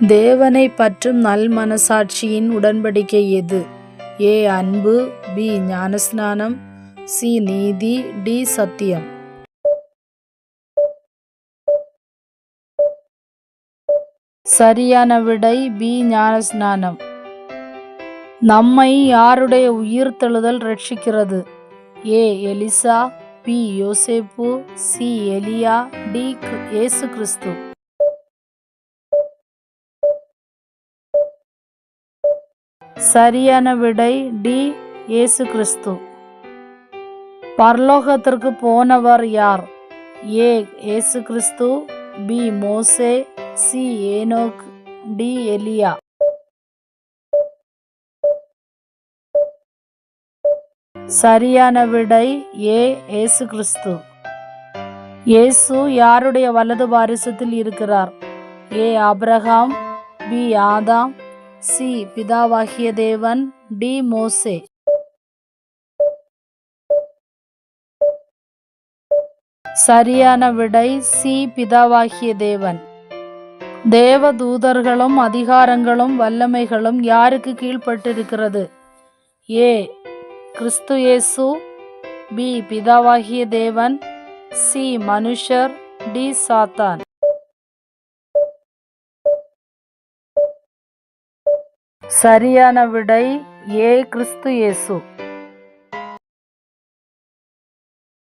தேவனை பற்றும் நல் மனசாட்சியின் உடன்படிக்கை எது? ஏ அன்பு பி ஞானஸ்நானம் சி நீதி டி சத்தியம். சரியான விடை பி ஞானஸ்நானம். நம்மை யாருடைய உயிர் தழுதல் ரட்சிக்கிறது? ஏ எலிசா பி யோசேப்பு சி எலியா டி இயேசு கிறிஸ்து. சரியான விடை டி. இயேசு கிறிஸ்து பரலோகத்திற்கு போனவர் யார்? ஏ. இயேசு கிறிஸ்து பி. மோசே சி. ஏனோக் டி. எலியா. சரியான விடை ஏ. இயேசு கிறிஸ்து இயேசு யாருடைய வலது வாரிசத்தில் இருக்கிறார்? ஏ. Abraham B. ஆதாம் சி. பிதாவாகிய தேவன் டி. மோசே. சரியான விடை சி. பிதாவாகிய தேவன். தேவ தூதர்களும் அதிகாரங்களும் வல்லமைகளும் யாருக்கு கீழ்ப்பட்டிருக்கிறது? ஏ. கிறிஸ்து இயேசு பி. பிதாவாகிய தேவன் சி. மனுஷர் டி. சாத்தான். சரியான விடை ஏ கிறிஸ்து இயேசு.